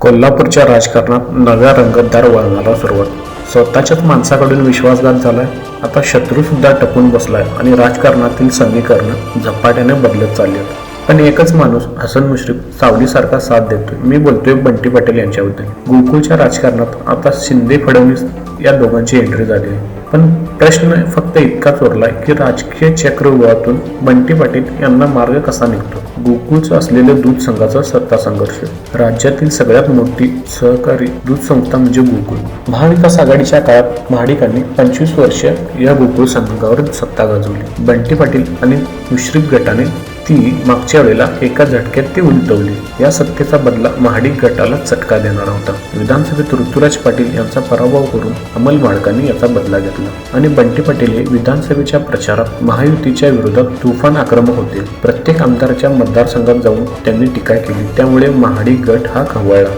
कोल्हापूरच्या राजकारणात नव्या रंगतदार वळणाला सुरुवात. स्वतःच्याच माणसाकडून विश्वासघात झालाय. आता शत्रूसुद्धा टपून बसलाय आणि राजकारणातील समीकरणं झपाट्याने बदलत चालली आहेत पण एकच माणूस हसन मुश्रीफ सावलीसारखा साथ देतोय. मी बोलतोय बंटी पाटील यांच्याबद्दल. गोकुळच्या राजकारणात आता शिंदे फडणवीस या दोघांची एंट्री झाली आहे. पण प्रश्न फक्त इतकाच उरलाय की राजकीय चक्रव्यूहातून बंटी पाटील यांना मार्ग कसा निघतो? गोकुळचं असलेलं दूध संघाचा सत्ता संघर्ष. राज्यातील सगळ्यात मोठी सहकारी दूध संस्था म्हणजे गोकुळ. महाविकास आघाडीच्या काळात महाडिकांनी पंचवीस वर्ष या गोकुळ संघावर सत्ता गाजवली. बंटी पाटील आणि मिश्रित गटाने ती मागच्या वेळेला एका झटक्यात ती उलटवली. या सत्तेचा बदला महाडिक गटाला चटका देणारा होता. विधानसभेत ऋतुराज पाटील यांचा पराभव करून अमल माडकांनी याचा बदला घेतला. आणि बंटी पाटील हे विधानसभेच्या प्रचारात महायुतीच्या विरोधात तुफान आक्रमक होते. प्रत्येक आमदाराच्या मतदारसंघात जाऊन त्यांनी टीका केली. त्यामुळे महाडिक गट हा खवळला.